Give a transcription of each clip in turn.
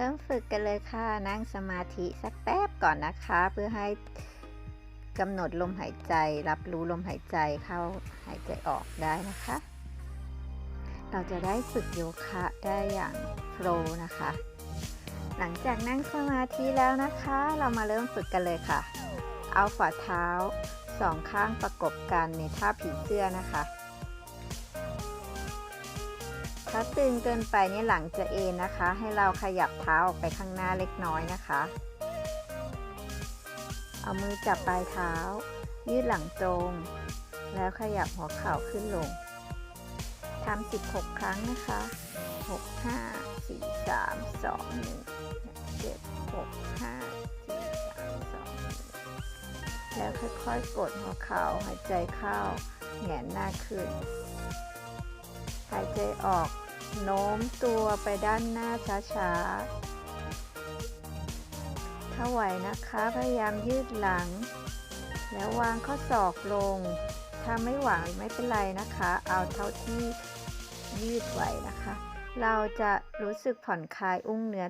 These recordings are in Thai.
เริ่มฝึกกันเลยค่ะ นั่งสมาธิสักแป๊บก่อนนะคะ เพื่อให้กำหนดลมหายใจ รับรู้ลมหายใจเข้าหายใจออกได้นะคะ เราจะได้ฝึกโยคะได้อย่างโฟล์นะคะ หลังจากนั่งสมาธิแล้วนะคะ เรามาเริ่มฝึกกันเลยค่ะ เอาฝ่าเท้าสองข้างประกบกันในท่าผีเสื้อนะคะ ถ้าตึงเกินไปนี่หลังจะเอ็นนะคะ ให้เราขยับเท้าออกไปข้างหน้าเล็กน้อยนะคะ เอามือจับปลายเท้า ยืดหลังตรง แล้วขยับหัวเข่าขึ้นลงทำ16 ครั้งนะคะ 6 5 4 3 2 1 7 6 5 4 3 2 1แล้วค่อยๆ กดหัวเข่าหายใจเข้าแหงนหน้าขึ้น หายใจออก โน้มตัวไปด้านหน้าช้าๆ ถ้าไหวนะคะ พยายามยืดหลัง แล้ววางข้อศอกลง ถ้าไม่ไหวไม่เป็นไรนะคะ เอาเท่าที่ยืดไหวนะคะ เราจะรู้สึกผ่อนคลายอุ้งเนื้อ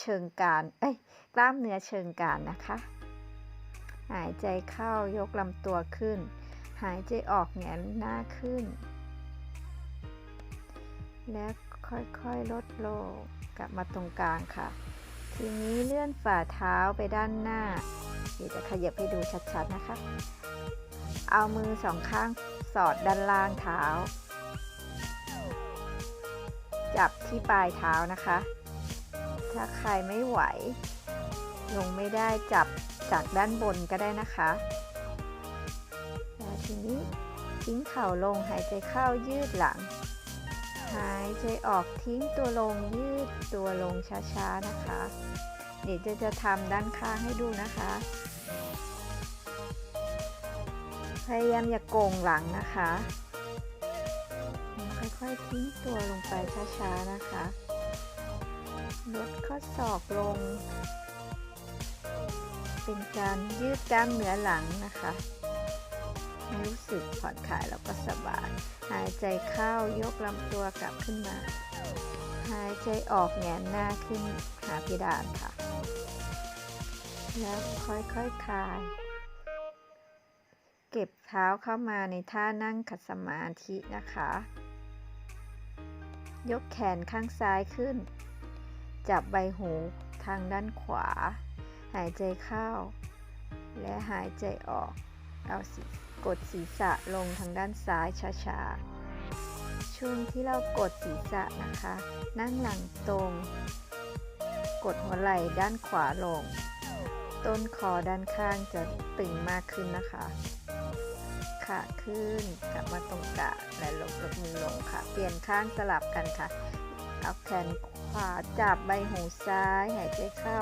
เชิงกรานเอ้ย กล้ามเนื้อเชิงกรานนะคะ หายใจเข้ายกลำตัวขึ้น หายใจออกแงนหน้าขึ้น แล้วค่อยๆลดลงกลับมาตรงกลางค่ะ ทีนี้เลื่อนฝ่าเท้าไปด้านหน้าเดี๋ยวจะขยับให้ดูชัดๆนะคะ เอามือสองข้างสอดด้านล่างเท้า จับที่ปลายเท้านะคะ ถ้าใครไม่ไหว ลงไม่ได้จับจากด้านบนก็ได้นะคะแล้วทีนี้ทิ้งเข่าลงหายใจเข้ายืดหลัง หายใจออกทิ้งตัวลงยืดตัวลงช้าๆนะคะ เดี๋ยวจะจะทำด้านข้างให้ดูนะคะ พยายามอย่าโกงหลังนะคะ ค่อยๆทิ้งตัวลงไปช้าๆนะคะลดข้อศอกลง เป็นการยืดกล้ามเนื้อหลังนะคะ ให้รู้สึกผ่อนคลายแล้วก็สบาย หายใจเข้ายกลำตัวกลับขึ้นมา หายใจออกแงนหน้าขึ้นหาเพดานค่ะ แล้วค่อยๆคคลาย เก็บเท้าเข้ามาในท่านั่งขัดสมาธินะคะ ยกแขนข้างซ้ายขึ้น จับใบหูทางด้านขวา หายใจเข้า และหายใจออกเอาสิ กดศีรษะลงทางด้านซ้ายช้าๆ ช่วงที่เรากดศีรษะนะคะ นั่งหลังตรง กดหัวไหล่ด้านขวาลง ต้นคอด้านข้างจะตึงมากขึ้นนะคะขาขึ้นกลับมาตรงกลางและลงลดมือลงค่ะ เปลี่ยนข้างสลับกันค่ะ เอาแขนขวาจับใบหูซ้าย หายใจเข้า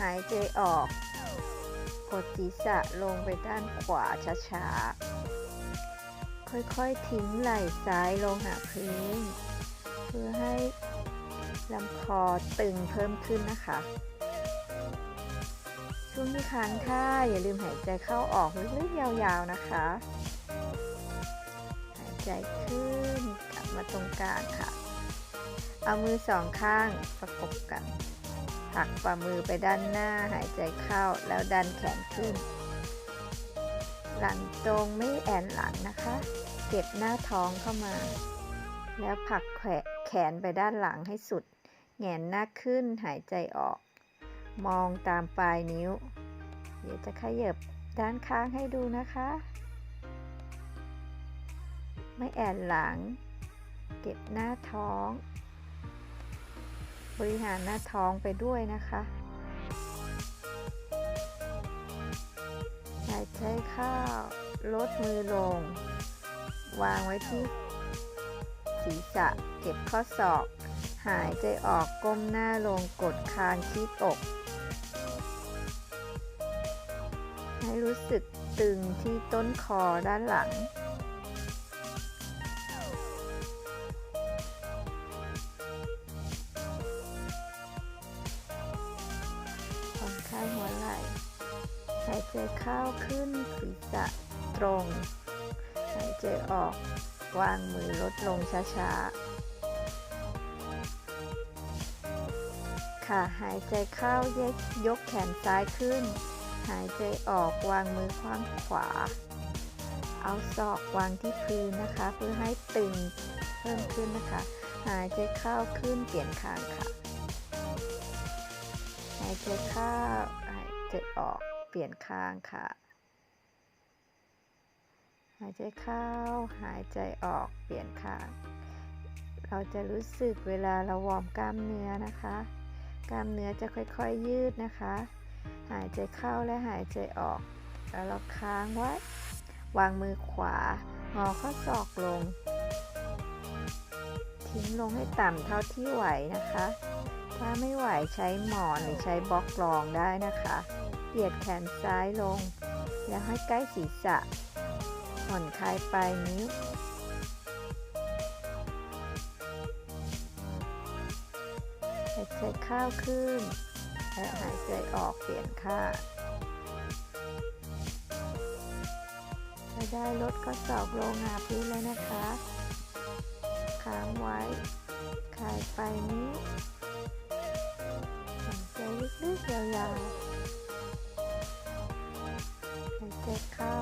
หายใจออก กดศีรษะลงไปด้านขวาช้าๆ ค่อยๆทิ้งไหล่ซ้ายลงหาพื้น เพื่อให้ลำคอตึงเพิ่มขึ้นนะคะช่วงที่ค้างท่าอย่าลืมหายใจเข้าออกลึกๆยาวๆนะคะ หายใจขึ้นกลับมาตรงกลางค่ะ เอามือสองข้างประกบกัน หักฝ่ามือไปด้านหน้าหายใจเข้าแล้วดันแขนขึ้น หลังตรงไม่แอนหลังนะคะ เก็บหน้าท้องเข้ามา แล้วผลักแขนไปด้านหลังให้สุด แงนหน้าขึ้นหายใจออก มองตามปลายนิ้ว เดี๋ยวจะขยับด้านข้างให้ดูนะคะ ไม่แอนหลัง เก็บหน้าท้อง บริหารหน้าท้องไปด้วยนะคะหายใจเข้าลดมือลง วางไว้ที่ศีรษะเก็บข้อศอก หายใจออกก้มหน้าลงกดคางที่อก ให้รู้สึกตึงที่ต้นคอด้านหลัง ผ่อนคลายหัวไหล่หายใจเข้าขึ้นศีรษะตรง หายใจออกวางมือลดลงช้าๆ ค่ะ หายใจเข้ายกยกแขนซ้ายขึ้น หายใจออกวางมือข้างขวา เอาศอกวางที่พื้นนะคะ เพื่อให้ตึงเพิ่มขึ้นนะคะ หายใจเข้าขึ้นเปลี่ยนข้างค่ะ หายใจเข้าหายใจออกเปลี่ยนข้างค่ะ หายใจเข้าหายใจออกเปลี่ยนข้าง เราจะรู้สึกเวลาเราวอร์มกล้ามเนื้อนะคะ กล้ามเนื้อจะค่อยๆยืดนะคะ หายใจเข้าและหายใจออก แล้วเราค้างไว้ วางมือขวางอข้อศอกลง ทิ้งลงให้ต่ำเท่าที่ไหวนะคะ ถ้าไม่ไหวใช้หมอนหรือใช้บล็อกรองได้นะคะเหยียดแขนซ้ายลง แล้วให้ใกล้ศีรษะผ่อนคลายปลายนิ้วหายใจเข้าขึ้น และหายใจออกเปลี่ยนข้าถ้าได้ลดข้อศอกลงหาพื้นแล้วนะคะ ค้างไว้คลายปลายนิ้ว ลึกยาวๆหายใจเข้า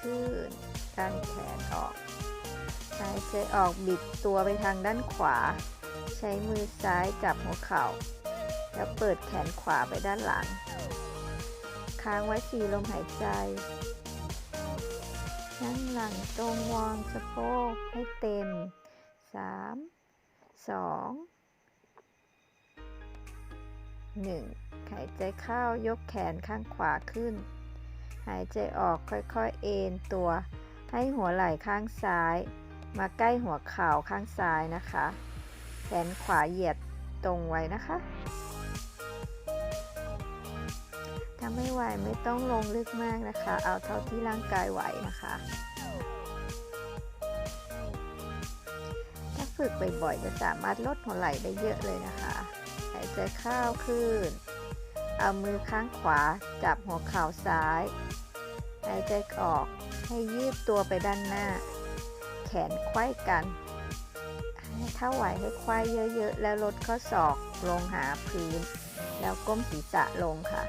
ขึ้นดันแขนออก หายใจออกบิดตัวไปทางด้านขวา ใช้มือซ้ายจับหัวเข่า แล้วเปิดแขนขวาไปด้านหลัง ค้างไว้สี่ลมหายใจนั่งหลังตรงวางสะโพกให้เต็ม 3 2 1 หายใจเข้ายกแขนข้างขวาขึ้น หายใจออกค่อยๆ เอนตัว ให้หัวไหล่ข้างซ้าย มาใกล้หัวเข่าข้างซ้ายนะคะ แขนขวาเหยียดตรงไว้นะคะ ถ้าไม่ไหวไม่ต้องลงลึกมากนะคะ เอาเท่าที่ร่างกายไหวนะคะถ้าฝึกบ่อยๆ จะสามารถลดหัวไหล่ได้เยอะเลยนะคะายใจเข้าขึ้น เอามือข้างขวาจับหัวเข่าซ้าย หายใจออกให้ยืดตัวไปด้านหน้า แขนไขว้กันถ้าไหวให้ควยเยอะๆ แล้วลดข้อศอกลงหาพื้น แล้วก้มศีรษะลงค่ะ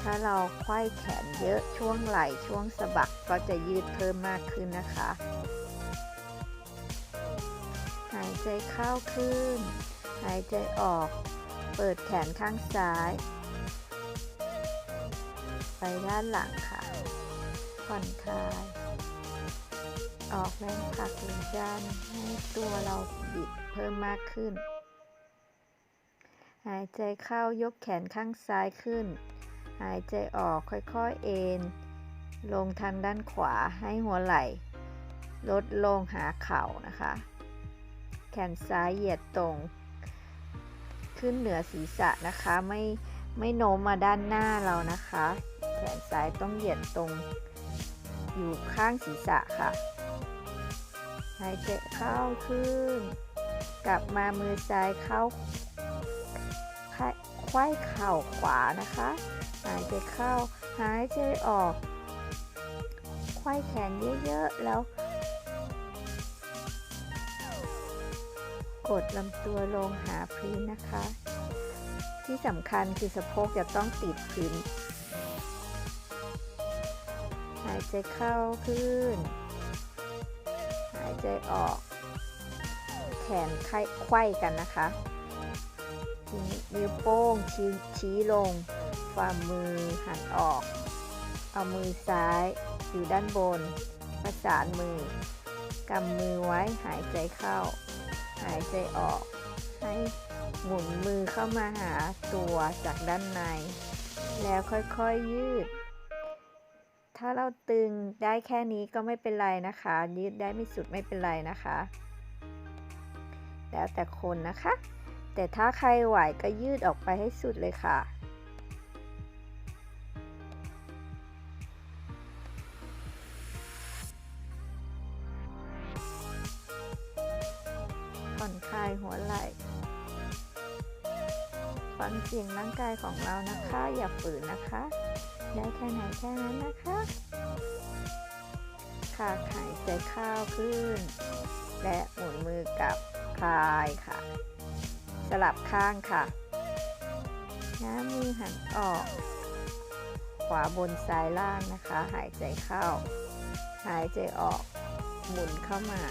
ถ้าเราควยแขนเยอะช่วงไหล่ช่วงสะบักก็จะยืดเพิ่มมากขึ้นนะคะ ใจเข้าขึ้น หายใจออก เปิดแขนข้างซ้าย ไปด้านหลังค่ะ ผ่อนคลาย ออกแรงผลักหรือดันให้ตัวเราบิดเพิ่มมากขึ้น หายใจเข้ายกแขนข้างซ้ายขึ้น หายใจออกค่อยๆเอ็นลงทางด้านขวาให้หัวไหล่ ลดลงหาเข่านะคะ ขนซ้ายเหยียดตรง ขึ้นเหนือศีรษะนะคะ ไม่ไม่โน้มมาด้านหน้าเรานะคะ แขนซ้ายต้องเหยียดตรง อยู่ข้างศีรษะค่ะหายใจเข้าขึ้น กลับมามือซ้ายเข้าไขว้เข่าขวานะคะ หายใจเข้า หายใจออก ไขว้แขนเยอะๆ แล้ว กดลำตัวลงหาพื้นนะคะ ที่สำคัญคือสะโพกจะต้องติดพื้น หายใจเข้าขึ้น หายใจออก แขนไขว้กันนะคะทีนี้นิ้วโป้งชี้ชี้ลง ฝ่ามือหันออก เอามือซ้ายอยู่ด้านบน ประสานมือกำมือไว้หายใจเข้าายใจออก ให้หมุนมือเข้ามาหาตัวจากด้านใน แล้วค่อยๆยืด ถ้าเราตึงได้แค่นี้ก็ไม่เป็นไรนะคะ ยืดได้ไม่สุดไม่เป็นไรนะคะ แล้วแต่คนนะคะ แต่ถ้าใครไหวก็ยืดออกไปให้สุดเลยค่ะ หัวไหล่ฟังเสียงร่างกายของเรานะคะ อย่าฝืนนะคะ ได้แค่ไหนแค่นั้นนะคะ ค่ะหายใจเข้าขึ้น และหมุนมือกลับคลายค่ะ สลับข้างค่ะน้ามือหันออก ขวาบนซ้ายล่างนะคะ หายใจเข้า หายใจออก หมุนเข้ามา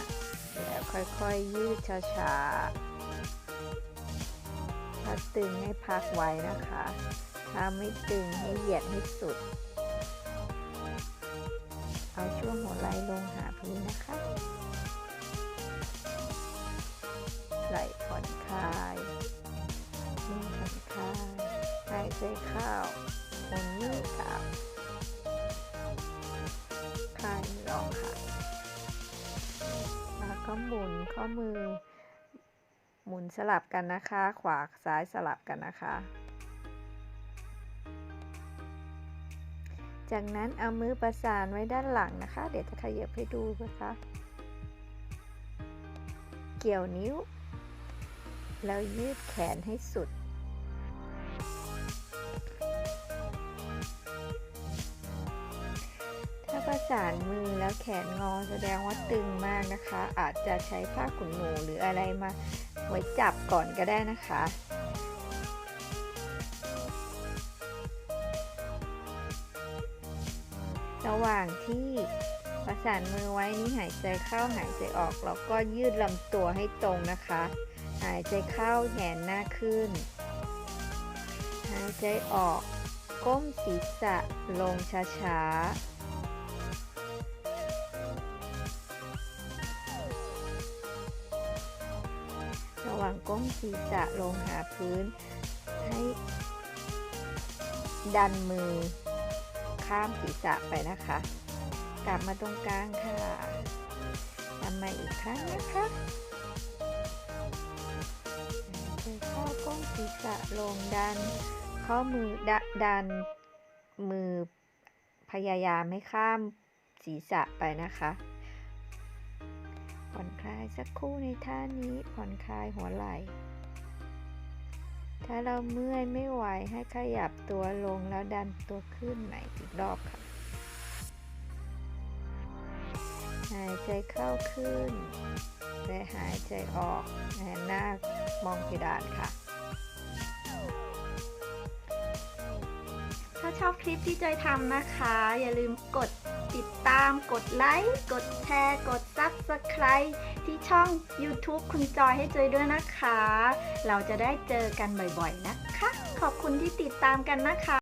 แล้วค่อยๆยืดช้าๆ ถ้าตึงให้พักไว้นะคะ ถ้าไม่ตึงให้เหยียดให้สุด เอาช่วงหัวไหล่ลงหาพื้นนะคะไหล่ผ่อนคลายมือผ่อนคลายหายใจเข้าหมุนมือกลับ ก็หมุนข้อมือ หมุนสลับกันนะคะ ขวาซ้ายสลับกันนะคะ จากนั้นเอามือประสานไว้ด้านหลังนะคะ เดี๋ยวจะขยับให้ดูนะคะ เกี่ยวนิ้ว แล้วยืดแขนให้สุด แล้วแขนงอแสดงว่าตึงมากนะคะ อาจจะใช้ผ้าขนหนูหรืออะไรมาไว้จับก่อนก็ได้นะคะระหว่างที่ประสานมือไว้นี้หายใจเข้าหายใจออกแล้วก็ยืดลำตัวให้ตรงนะคะ หายใจเข้าแหนหน้าขึ้น หายใจออกก้มศีรษะลงช้าๆ ว่างก้มศีรษะลงหาพื้น ให้ดันมือข้ามศีรษะไปนะคะ กลับมาตรงกลางค่ะทำมาอีกครั้งนะคะใจเข้าก้มศีรษะลงดัน ข้อมือดดันมือพยายามไม่ข้ามศีรษะไปนะคะ ผ่อนคลายสักครู่ในท่านี้ผ่อนคลายหัวไหล่ ถ้าเราเมื่อยไม่ไหวให้ขยับตัวลงแล้วดันตัวขึ้นใหม่อีกรอบค่ะ หายใจเข้าขึ้น และหายใจออกแหนหน้ามองเพดานค่ะถ้าชอบคลิปที่จอยทำนะคะ อย่าลืมกด ติดตามกดไลค์ กดแชร์ กด Subscribe ที่ช่อง YouTube คุณจอยให้จอยด้วยนะคะ เราจะได้เจอกันบ่อยๆนะคะ ขอบคุณที่ติดตามกันนะคะ